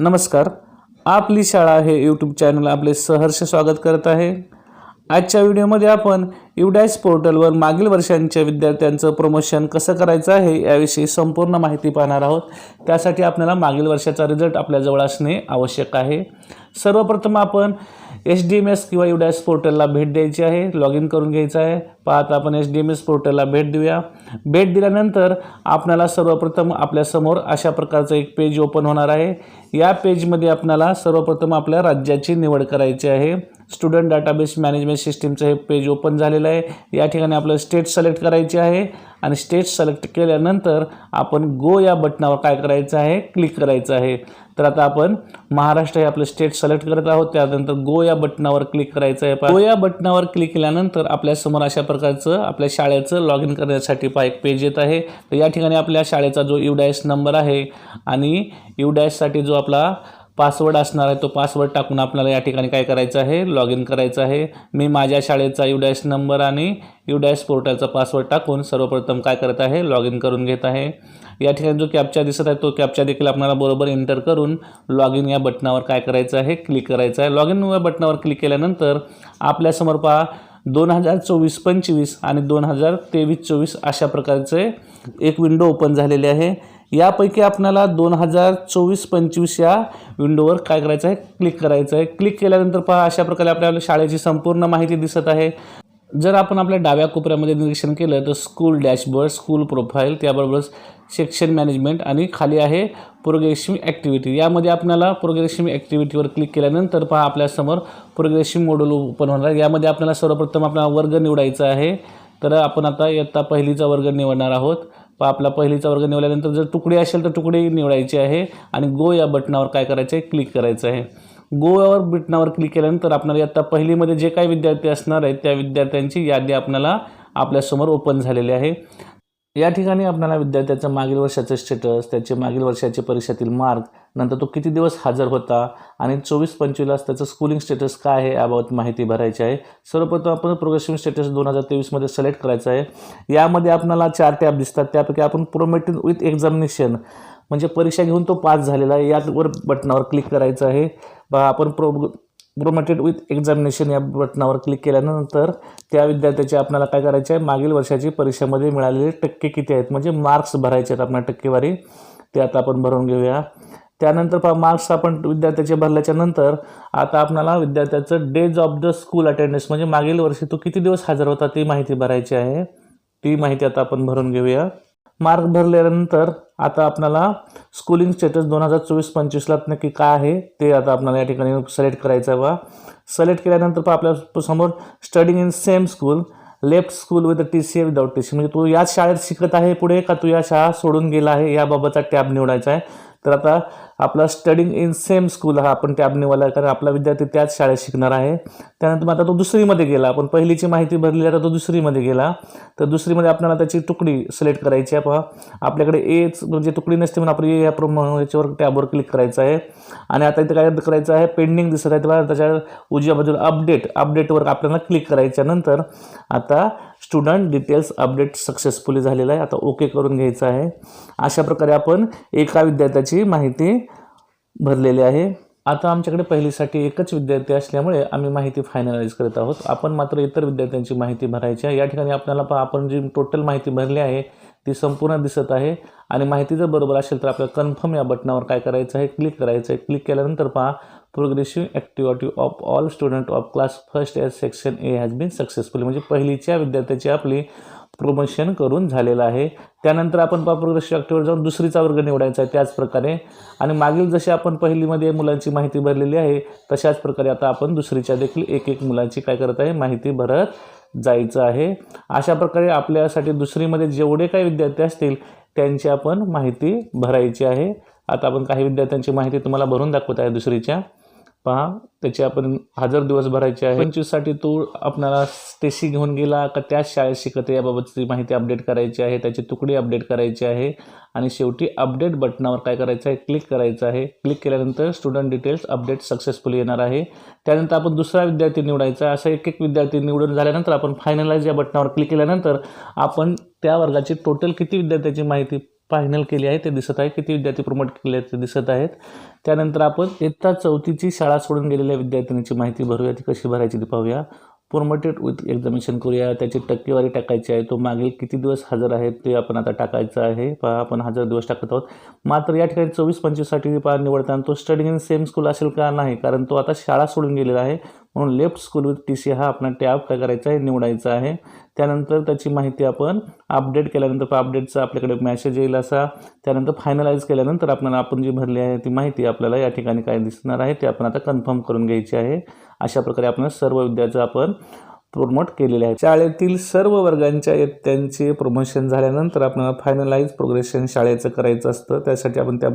नमस्कार. आपली शाळा हे यूट्यूब चॅनल आपले सहर्ष स्वागत करत आहे. आजच्या व्हिडिओमध्ये आपण युडॅश पोर्टलवर मागील वर्षांच्या विद्यार्थ्यांचं प्रमोशन कसं करायचं आहे याविषयी संपूर्ण माहिती पाहणार आहोत. त्यासाठी आपल्याला मागील वर्षाचा रिझल्ट आपल्याजवळ असणे आवश्यक आहे. सर्वप्रथम आपण एच डी एम एस किंवा यू डॅश पोर्टलला भेट द्यायची आहे. लॉग इन करून घ्यायचं आहे. पाहता आपण एच डी एम एस पोर्टलला भेट देऊया. भेट दिल्यानंतर आपल्याला सर्वप्रथम आपल्यासमोर अशा प्रकारचं एक पेज ओपन होणार आहे. या पेजमध्ये आपल्याला सर्वप्रथम आपल्या राज्याची निवड करायची आहे. स्टुडंट डाटाबेस मॅनेजमेंट सिस्टीमचं हे पेज ओपन झालेलं आहे. या ठिकाणी आपलं स्टेट सिलेक्ट करायची आहे. आणि स्टेट सिलेक्ट केल्यानंतर आपण गो या बटनावर काय करायचं आहे? क्लिक करायचं आहे. तर आता आपण महाराष्ट्र हे आपलं स्टेट सिलेक्ट करत आहोत. त्यानंतर गो या बटनावर क्लिक करायचं आहे. गो या बटनावर क्लिक केल्यानंतर आपल्यासमोर अशा प्रकारचं आपल्या शाळेचं लॉग इन करण्यासाठी पहा एक पेज येत आहे. तर या ठिकाणी आपल्या शाळेचा जो यू डॅश नंबर आहे आणि यू डॅशसाठी जो आपला पासवर्ड असणार आहे तो पासवर्ड टाकून आपल्याला या ठिकाणी काय करायचं आहे? लॉग इन करायचं आहे. मी माझ्या शाळेचा यू डॅश नंबर आणि यू डॅश पोर्टलचा पासवर्ड टाकून सर्वप्रथम काय करत आहे? लॉग इन करून घेत आहे. या ठिकाणी जो कॅप्चा दिसत आहे तो कॅप्चा देखील आपल्याला बरोबर एंटर करून लॉग इन या बटनावर काय करायचं आहे? क्लिक करायचं आहे. लॉग इन या बटनावर क्लिक केल्यानंतर आपल्यासमोर पहा दोन हजार चोवीस पंचवीस आणि दोन हजार तेवीस चोवीस अशा प्रकारचे एक विंडो ओपन झालेली आहे. यापैकी आपल्याला दोन हजार चोवीस पंचवीस या विंडोवर काय करायचं आहे? क्लिक करायचं आहे. क्लिक केल्यानंतर पहा अशा प्रकारे आपल्याला शाळेची संपूर्ण माहिती दिसत आहे. जर आपण आपल्या डाव्या कोपऱ्यामध्ये निरीक्षण केलं तर स्कूल डॅशबोर्ड स्कूल प्रोफाईल त्याबरोबरच सेक्शन मॅनेजमेंट आणि खाली आहे प्रोग्रेसिव्ह ॲक्टिव्हिटी यामध्ये आपल्याला प्रोग्रेसिव्ह ॲक्टिव्हिटीवर क्लिक केल्यानंतर पहा आपल्यासमोर प्रोग्रेसिव्ह मॉड्यूल ओपन होणार आहे. यामध्ये आपल्याला सर्वप्रथम आपला वर्ग निवडायचा आहे. तर आपण आता इयत्ता पहिलीचा वर्ग निवडणार आहोत. प आपला पहिलीचा वर्ग निवडल्यानंतर जर तुकडी असेल तर तुकडी निवडायची आहे आणि गो या बटनावर काय करायचं आहे? क्लिक करायचं आहे. गोवर बटनावर क्लिक केल्यानंतर आपल्याला आत्ता पहिलीमध्ये जे काही विद्यार्थी असणार आहेत त्या विद्यार्थ्यांची यादी आपल्याला आपल्यासमोर ओपन झालेली आहे. या ठिकाणी आपल्याला विद्यार्थ्याचं मागील वर्षाचं स्टेटस त्याचे मागील वर्षाचे परीक्षेतील मार्क नंतर तो किती दिवस हजर होता आणि चोवीस पंचवीसला त्याचं स्कूलिंग स्टेटस काय आहे याबाबत माहिती भरायची आहे. सर्वप्रथम आपण प्रोग्रेसिव्ह स्टेटस दोन हजार तेवीसमध्ये सिलेक्ट करायचं आहे. यामध्ये आपल्याला चार टॅब दिसतात. त्यापैकी आपण प्रोमेटिन विथ एक्झामिनेशन म्हणजे परीक्षा घेऊन तो पास झालेला आहे. यावर बटनावर क्लिक करायचं आहे. बा आपण प्रो ग्रोमेटेड विथ एक्झामिनेशन या बटनावर क्लिक केल्यानंतर त्या विद्यार्थ्याचे आपल्याला काय करायचे आहे? मागील वर्षाची परीक्षेमध्ये मिळालेले टक्के किती आहेत? म्हणजे मार्क्स भरायचे आहेत आपल्या टक्केवारी. ते आता आपण भरून घेऊया. त्यानंतर पहा मार्क्स आपण विद्यार्थ्याचे भरल्याच्या नंतर आता आपल्याला विद्यार्थ्याचं days of the school attendance म्हणजे मागील वर्षी तो किती दिवस हजर होता ती माहिती भरायची आहे. ती माहिती आता आपण भरून घेऊया. मार्क भरल्यानंतर आता आपल्याला स्कूलिंग स्टेटस दोन हजार चोवीस पंचवीसला नक्की काय आहे ते आता आपल्याला या ठिकाणी सिलेक्ट करायचं आहे बा. सिलेक्ट केल्यानंतर पण आपल्यासमोर studying in same school left school with T C a without T C म्हणजे तू याच शाळेत शिकत आहे पुढे का तू या शाळा सोडून गेला आहे याबाबतचा टॅब निवडायचा आहे? तर आता आपला स्टडिंग इन सेम स्कूल हा आपण टॅब निवडला कारण आपला विद्यार्थी त्याच शाळेत शिकणार आहे. त्यानंतर मग आता तो दुसरीमध्ये गेला. आपण पहिलीची माहिती भरली आता तो दुसरीमध्ये गेला. तर दुसरीमध्ये आपल्याला त्याची तुकडी सिलेक्ट करायची आहे. पहा आपल्याकडे एच म्हणजे तुकडी नसते म्हणून आपण ए या प्रमाण याच्यावर टॅबवर क्लिक करायचं आहे. आणि आता इथे काय करायचं आहे? पेंडिंग दिसत आहे. तेव्हा त्याच्या उजव्या बाजूला अपडेट अपडेटवर आपल्याला क्लिक करायच्या नंतर आता स्टुडंट डिटेल्स अपडेट सक्सेसफुली झालेलं आहे. आता ओके करून घ्यायचं आहे. अशा प्रकारे आपण एका विद्यार्थ्याची माहिती भरलेले आहे. आता आमच्याकडे पहिलीसाठी एकच विद्यार्थी असल्यामुळे आम्ही माहिती फायनलाइज करत आहोत. आपण मात्र इतर विद्यार्थ्यांची माहिती भरायची आहे. या ठिकाणी आपल्याला पहा आपण जी टोटल माहिती भरली आहे ती संपूर्ण दिसत आहे. आणि माहिती जर बरोबर असेल तर आपल्याला कन्फर्म या बटनावर काय करायचं आहे क्लिक करायचं आहे. क्लिक केल्यानंतर पहा progressive activity of all student of class first age section A has been successful म्हणजे पहिलीच्या विद्यार्थ्याची आपली प्रमोशन करून झालेलं आहे. त्यानंतर आपण पहा प्रोग्रेसिव्ह जाऊन दुसरीचा वर्ग निवडायचा आहे त्याचप्रकारे. आणि मागील जशी आपण पहिलीमध्ये मुलांची माहिती भरलेली आहे तशाच प्रकारे आता आपण दुसरीच्या देखील एक एक मुलांची काय करत आहे माहिती भरत जायचं आहे. अशा प्रकारे आपल्यासाठी दुसरीमध्ये जेवढे काही विद्यार्थी असतील त्यांची आपण माहिती भरायची आहे. आता आपण काही विद्यार्थ्यांची माहिती तुम्हाला भरून दाखवत आहे दुसरीच्या. पहा त्याची आपण हजर दिवस भरायचे आहे. पंचवीससाठी तो आपणाला स्टेसी घेऊन गेला का त्याच शाळेत शिकत आहे याबाबतची माहिती अपडेट करायची आहे त्याची तुकडी अपडेट करायची आहे. आणि शेवटी अपडेट बटनावर काय करायचं आहे क्लिक करायचं आहे. क्लिक केल्यानंतर स्टुडंट डिटेल्स अपडेट सक्सेसफुली येणार आहे. त्यानंतर आपण दुसरा विद्यार्थी निवडायचा असा असं एक एक विद्यार्थी निवडून झाल्यानंतर आपण फायनलाइज या बटनावर क्लिक केल्यानंतर आपण त्या वर्गाची टोटल किती विद्यार्थ्याची माहिती फायनल केली आहे ते दिसत आहे. किती विद्यार्थी प्रमोट केले ते दिसत आहेत. त्यानंतर आपण इयत्ता चौथीची शाळा सोडून गेलेल्या विद्यार्थिनीची माहिती भरूया. ती कशी भरायची ती पाहूया. प्रमोटेड विथ एक्झामिनेशन करूया. त्याची टक्केवारी टाकायची आहे. तो मागील किती दिवस हजर आहेत ते आपण आता टाकायचं आहे. पहा आपण हजर दिवस टाकत आहोत. मात्र या ठिकाणी चोवीस पंचवीससाठी पहा निवडताना तो स्टडिंग इन सेम स्कूल असेल का? नाही कारण तो आता शाळा सोडून गेलेला आहे. म्हणून left school with T C हा आपण टॅब काय करायचा आहे? निवडायचा आहे. त्यानंतर त्याची माहिती आपण अपडेट केल्यानंतर अपडेटचा आपल्याकडे मॅसेज येईल असा. त्यानंतर फायनलाइज केल्यानंतर आपल्याला आपण जी भरली आहे ती माहिती आपल्याला या ठिकाणी काय दिसणार आहे ते आपण आता कन्फर्म करून घ्यायची आहे. अशा प्रकारे आपण सर्व विद्यार्थी आपण प्रमोट केलेले आहे शाळेतील सर्व वर्गांच्या त्यांचे प्रमोशन झाल्यानंतर आपल्याला फायनलाइज प्रोग्रेशन शाळेचं करायचं असतं. त्यासाठी आपण त्या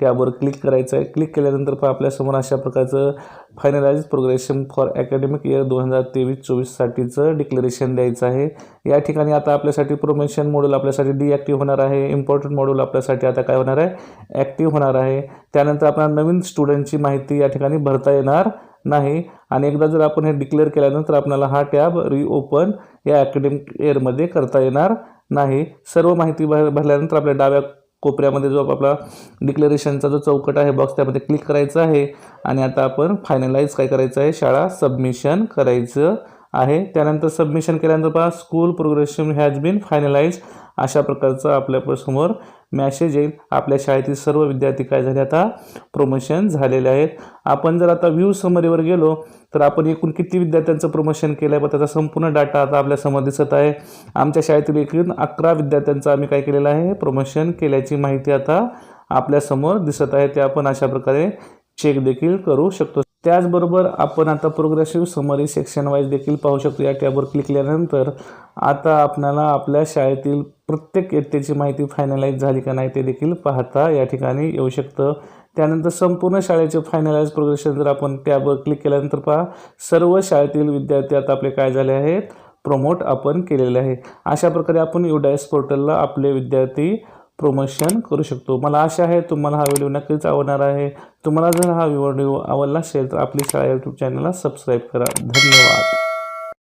टॅबवर क्लिक करायचं आहे क्लिक केल्यानंतर पण आपल्यासमोर अशा प्रकारचं finalise progression for academic year दोन हजार तेवीस चोवीससाठीचं डिक्लेरेशन द्यायचं आहे. या ठिकाणी आता आपल्यासाठी प्रोमोशन मॉड्यूल आपल्यासाठी डिॲक्टिव्ह होणार आहे. इम्पॉर्टंट मॉड्यूल आपल्यासाठी आता काय होणार आहे? ॲक्टिव्ह होणार आहे. त्यानंतर आपल्याला नवीन स्टुडंटची माहिती या ठिकाणी भरता येणार. नाही. आणि एकदा जर आपण हे डिक्लेअर केल्यानंतर आपल्याला हा टॅब रिओपन या अकॅडमिक इयरमध्ये करता येणार नाही. सर्व माहिती भर भरल्यानंतर आपल्या डाव्या कोपऱ्यामध्ये जो आपला डिक्लेरेशनचा जो चौकट आहे बॉक्स त्यामध्ये क्लिक करायचा आहे. आणि आता आपण फायनलाइज काय करायचं आहे? शाळा सबमिशन करायचं आहे. त्यानंतर सबमिशन केल्यानंतर पहा school progression has been finalise अशा प्रकारचं आपल्यासमोर मॅसेज येईल. आपल्या शाळेतील सर्व विद्यार्थी काय झाले आता? प्रमोशन झालेले आहेत. आपण जर आता व्ह्यू समरीवर गेलो तर आपण एकूण किती विद्यार्थ्यांचं प्रमोशन केलं आहे पण त्याचा संपूर्ण डाटा आता आपल्यासमोर दिसत आहे. आमच्या शाळेतील एकूण अकरा विद्यार्थ्यांचं आम्ही काय केलेलं आहे? प्रमोशन केल्याची माहिती आता आपल्यासमोर दिसत आहे. ते आपण अशा प्रकारे चेक देखील करू शकतो. त्याचबरोबर आपण आता प्रोग्रेसिव्ह समरी सेक्शन वाईज देखील पाहू शकतो. या टॅबवर क्लिक केल्यानंतर आता आपल्याला आपल्या शाळेतील प्रत्येक इयत्तेची माहिती फायनलाइज झाली का नाही ते देखील पाहता या ठिकाणी येऊ शकतं. त्यानंतर संपूर्ण शाळेचे फायनलाइज प्रोग्रेशन जर आपण टॅबवर क्लिक केल्यानंतर पहा सर्व शाळेतील विद्यार्थी आता आपले काय झाले आहेत? प्रमोट आपण केलेले आहे. अशा प्रकारे आपण युडायस पोर्टलला आपले विद्यार्थी प्रमोशन करू शकतो. मला आशा आहे तुम्हाला हा व्हिडिओ नक्कीच आवडणार आहे. तुम्हाला जर हा व्हिडिओ आवडला असेल तर आपली शाळा यूट्यूब चॅनलला सबस्क्राईब करा. धन्यवाद.